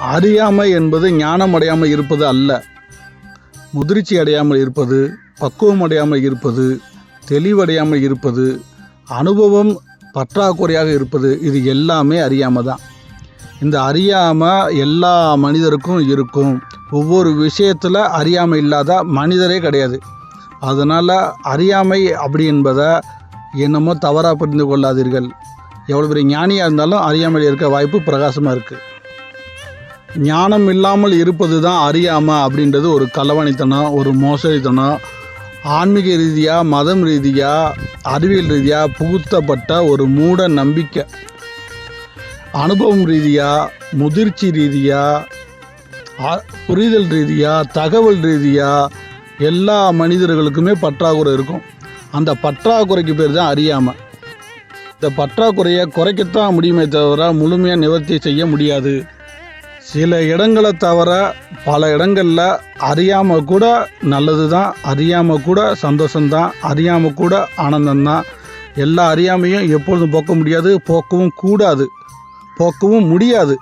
அறியாமை என்பது ஞானம் அடையாமல் இருப்பது அல்ல. முதிர்ச்சி அடையாமல் இருப்பது பக்குவம் அடையாமல் இருப்பது தெளிவடையாமல் இருப்பது அனுபவம் பற்றாக்குறையாக இருப்பது இது எல்லாமே அறியாமை தான். இந்த அறியாமல் எல்லா மனிதருக்கும் இருக்கும். ஒவ்வொரு விஷயத்தில் அறியாமை இல்லாத மனிதரே கிடையாது. அதனால் அறியாமை அப்படி என்பதை என்னமோ தவறாக புரிந்து கொள்ளாதீர்கள். எவ்வளோ பெரிய ஞானியாக இருந்தாலும் அறியாமல் இருக்க வாய்ப்பு பிரகாசமாக இருக்குது ஞானம் இல்லாமல் இருப்பது தான் அறியாமல் அப்படின்றது ஒரு களவாணித்தனம் ஒரு மோசடித்தனம். ஆன்மீக ரீதியாக மதம் ரீதியாக அறிவியல் ரீதியாக புகுத்தப்பட்ட ஒரு மூட நம்பிக்கை. அனுபவம் ரீதியாக முதிர்ச்சி ரீதியாக புரிதல் ரீதியாக தகவல் ரீதியாக எல்லா மனிதர்களுக்குமே பற்றாக்குறை இருக்கும். அந்த பற்றாக்குறைக்கு பேர் தான் அறியாமல் இந்த பற்றாக்குறையை குறைக்கத்தான் முடியுமே தவிர முழுமையாக நிவர்த்தி செய்ய முடியாது. சில இடங்களை தவிர பல இடங்களில் அறியாமல் கூட நல்லது தான் அறியாமல் கூட சந்தோஷம்தான் அறியாமல் கூட ஆனந்தம்தான். எல்லா அறியாமையும் எப்பொழுதும் போக்க முடியாது போக்கவும் கூடாது. போக்கவும் முடியாது.